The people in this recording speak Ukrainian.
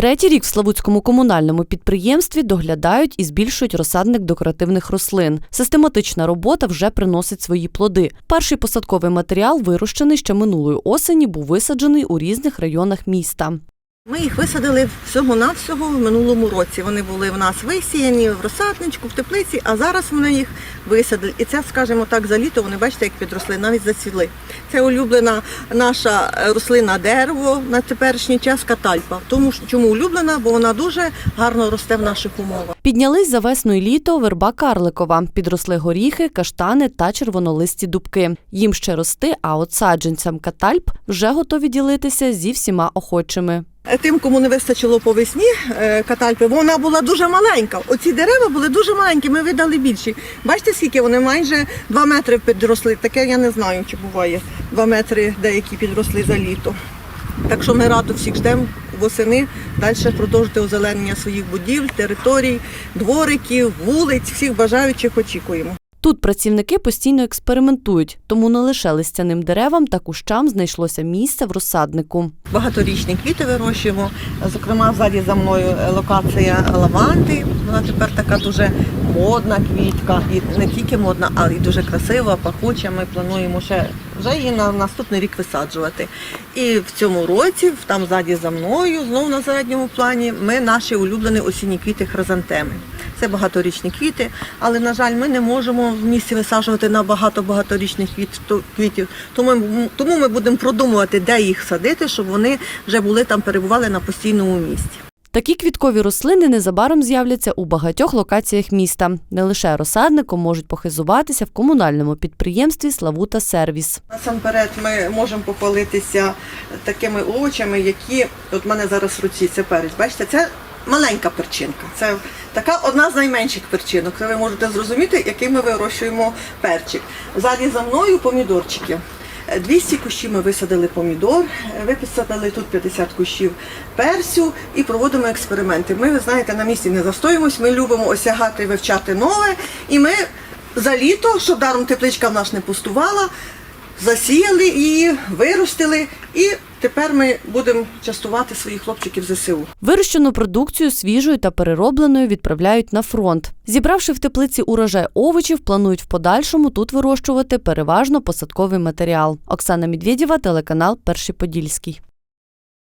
Третій рік в Славутському комунальному підприємстві доглядають і збільшують розсадник декоративних рослин. Систематична робота вже приносить свої плоди. Перший посадковий матеріал, вирощений ще минулої осені, був висаджений у різних районах міста. Ми їх висадили всього-навсього в минулому році. Вони були в нас висіяні в розсадничку, в теплиці, а зараз вони їх висадили. І це, скажімо так, за літо вони бачите, як підросли, навіть заціли. Це улюблена наша рослина дерево на теперішній час катальпа. Тому чому улюблена, бо вона дуже гарно росте в наших умовах. Піднялись за весну і літо верба карликова, підросли горіхи, каштани та червонолисті дубки. Їм ще рости, а от саджанцям катальп вже готові ділитися зі всіма охочими. Е, Тим, кому не вистачило по весні е, катальпи, вона була дуже маленька. Оці дерева були дуже маленькі, ми видали більші. Бачите, скільки вони майже 2 метри підросли. Таке я не знаю, чи буває 2 метри деякі підросли за літо. Так що ми радо всіх ждемо восени далі продовжити озеленення своїх будівель, територій, двориків, вулиць, всіх бажаючих очікуємо. Тут працівники постійно експериментують, тому не лише листяним деревам та кущам знайшлося місце в розсаднику. Багаторічні квіти вирощуємо. Зокрема, ззаді за мною е, локація лаванди. Вона тепер така дуже модна квітка. І не тільки модна, але й дуже красива, пахуча. Ми плануємо ще вже її на наступний рік висаджувати. І в цьому році, там ззаді за мною, знову на задньому плані, ми наші улюблені осінні квіти хризантеми. Це багаторічні квіти, але на жаль, ми не можемо в місті висаджувати на багато багаторічних квітів. Тому тому ми будемо продумувати, де їх садити, щоб вони вже були там, перебували на постійному місці. Такі квіткові рослини незабаром з'являться у багатьох локаціях міста. Не лише розсадником можуть похизуватися в комунальному підприємстві Славута Сервіс. Насамперед, ми можемо похвалитися такими овочами, які от в мене зараз в руці це перець. Бачите, це маленька перчинка. Це така одна з найменших перчинок. Ви можете зрозуміти, який ми вирощуємо перчик. Ззаді за мною помідорчики. Е, 200 кущів ми висадили помідор, висадили тут 50 кущів персю і проводимо експерименти. Ми, ви знаєте, на місці не застоїмось, ми любимо осягати, вивчати нове. І ми за літо, щоб даром тепличка в нас не пустувала, засіяли її, виростили, і тепер ми будемо частувати своїх хлопчиків ЗСУ. Вирощену продукцію свіжою та переробленою відправляють на фронт. Зібравши в теплиці урожай овочів, планують в подальшому тут вирощувати переважно посадковий матеріал. Оксана Медведєва, телеканал Перший Подільський.